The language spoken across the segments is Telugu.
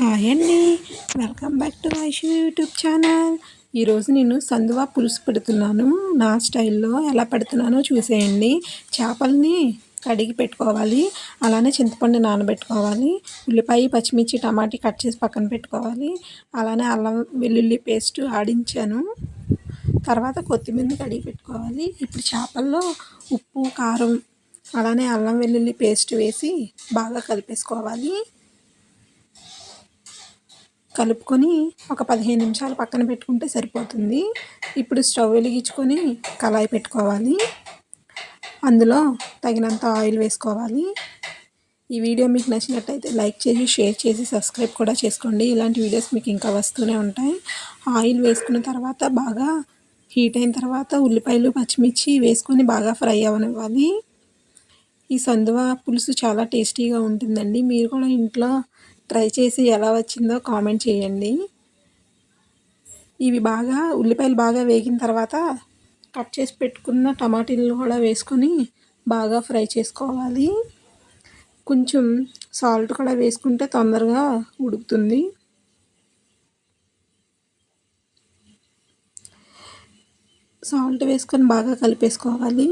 హాయ్ అండి. Welcome back to Vaishu YouTube channel. ఈరోజు నేను సందువా పులుసు పెడుతున్నాను. నా స్టైల్లో ఎలా పెడుతున్నానో చూసేయండి. చేపల్ని కడిగి పెట్టుకోవాలి. అలానే చింతపండు నానబెట్టుకోవాలి. ఉల్లిపాయ పచ్చిమిర్చి టమాటీ కట్ చేసి పక్కన పెట్టుకోవాలి. అలానే అల్లం వెల్లుల్లి పేస్ట్ ఆడించాను. తర్వాత కొత్తిమీర కడిగి పెట్టుకోవాలి. ఇప్పుడు చేపల్లో ఉప్పు కారం అలానే అల్లం వెల్లుల్లి పేస్ట్ వేసి బాగా కలిపేసుకోవాలి. కలుపుకొని ఒక పదిహేను నిమిషాలు పక్కన పెట్టుకుంటే సరిపోతుంది. ఇప్పుడు స్టవ్ వెలిగించుకొని కళాయి పెట్టుకోవాలి. అందులో తగినంత ఆయిల్ వేసుకోవాలి. ఈ వీడియో మీకు నచ్చినట్టయితే లైక్ చేసి షేర్ చేసి సబ్స్క్రైబ్ కూడా చేసుకోండి. ఇలాంటి వీడియోస్ మీకు ఇంకా వస్తూనే ఉంటాయి. ఆయిల్ వేసుకున్న తర్వాత బాగా హీట్ అయిన తర్వాత ఉల్లిపాయలు పచ్చిమిర్చి వేసుకొని బాగా ఫ్రై అవ్వనివ్వాలి. ఈ సందువ పులుసు చాలా టేస్టీగా ఉంటుందండి. మీరు కూడా ఇంట్లో ట్రై చేసి ఎలా వచ్చిందో కామెంట్ చేయండి. ఇవి బాగా ఉల్లిపాయలు బాగా వేగిన తర్వాత కట్ చేసి పెట్టుకున్న టమాటీలు కూడా వేసుకొని బాగా ఫ్రై చేసుకోవాలి. కొంచెం సాల్ట్ కూడా వేసుకుంటే తొందరగా ఉడుకుతుంది. సాల్ట్ వేసుకొని బాగా కలిపేసుకోవాలి.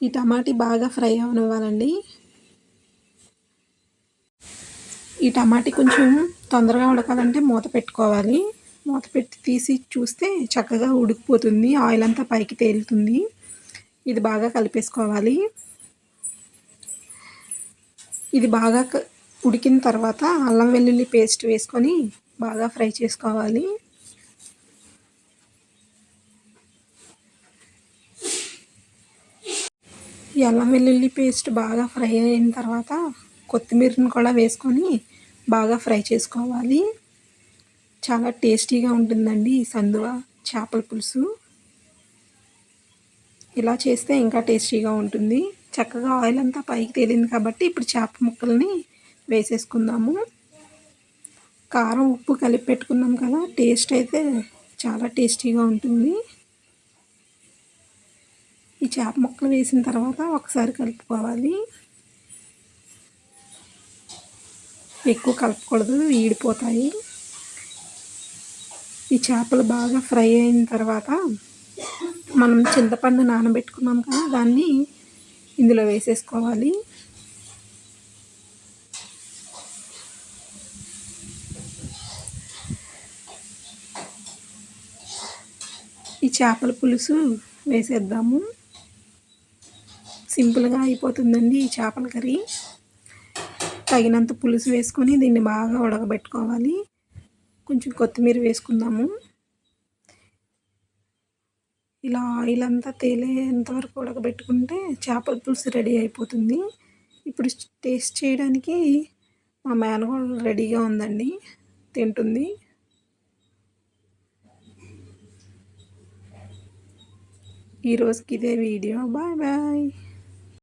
ఈ టమాటీ బాగా ఫ్రై అవనివ్వాలండి. ఈ టమాటీ కొంచెం తొందరగా ఉడకాలంటే మూత పెట్టుకోవాలి. మూత పెట్టి తీసి చూస్తే చక్కగా ఉడికిపోతుంది. ఆయిల్ అంతా పైకి తేలుతుంది. ఇది బాగా కలిపేసుకోవాలి. ఇది బాగా ఉడికిన తర్వాత అల్లం వెల్లుల్లి పేస్ట్ వేసుకొని బాగా ఫ్రై చేసుకోవాలి. ఈ అల్లం వెల్లుల్లి పేస్ట్ బాగా ఫ్రై అయిన తర్వాత కొత్తిమీరని కూడా వేసుకొని బాగా ఫ్రై చేసుకోవాలి. చాలా టేస్టీగా ఉంటుందండి ఈ సందువ చేపల పులుసు. ఇలా చేస్తే ఇంకా టేస్టీగా ఉంటుంది. చక్కగా ఆయిల్ అంతా పైకి తేలింది కాబట్టి ఇప్పుడు చేప ముక్కల్ని వేసేసుకుందాము. కారం ఉప్పు కలిపి పెట్టుకున్నాం కదా టేస్ట్ అయితే చాలా టేస్టీగా ఉంటుంది. ఈ చేప ముక్కలు వేసిన తర్వాత ఒకసారి కలుపుకోవాలి. ఎక్కువ కలపకూడదు ఈడిపోతాయి. ఈ చేపలు బాగా ఫ్రై అయిన తర్వాత మనం చింతపండు నానబెట్టుకున్నాం కదా దాన్ని ఇందులో వేసేసుకోవాలి. ఈ చేపల పులుసు వేసేద్దాము. సింపుల్గా అయిపోతుందండి ఈ చేపల కర్రీ. తగినంత పులుసు వేసుకొని దీన్ని బాగా ఉడకబెట్టుకోవాలి. కొంచెం కొత్తిమీర వేసుకుందాము. ఇలా ఆయిల్ అంతా తేలేంత వరకు ఉడకబెట్టుకుంటే చేపల పులుసు రెడీ అయిపోతుంది. ఇప్పుడు టేస్ట్ చేయడానికి మా మేనగోడలు రెడీగా ఉందండి. తింటుంది. ఈరోజుకి ఇదే వీడియో. Bye bye.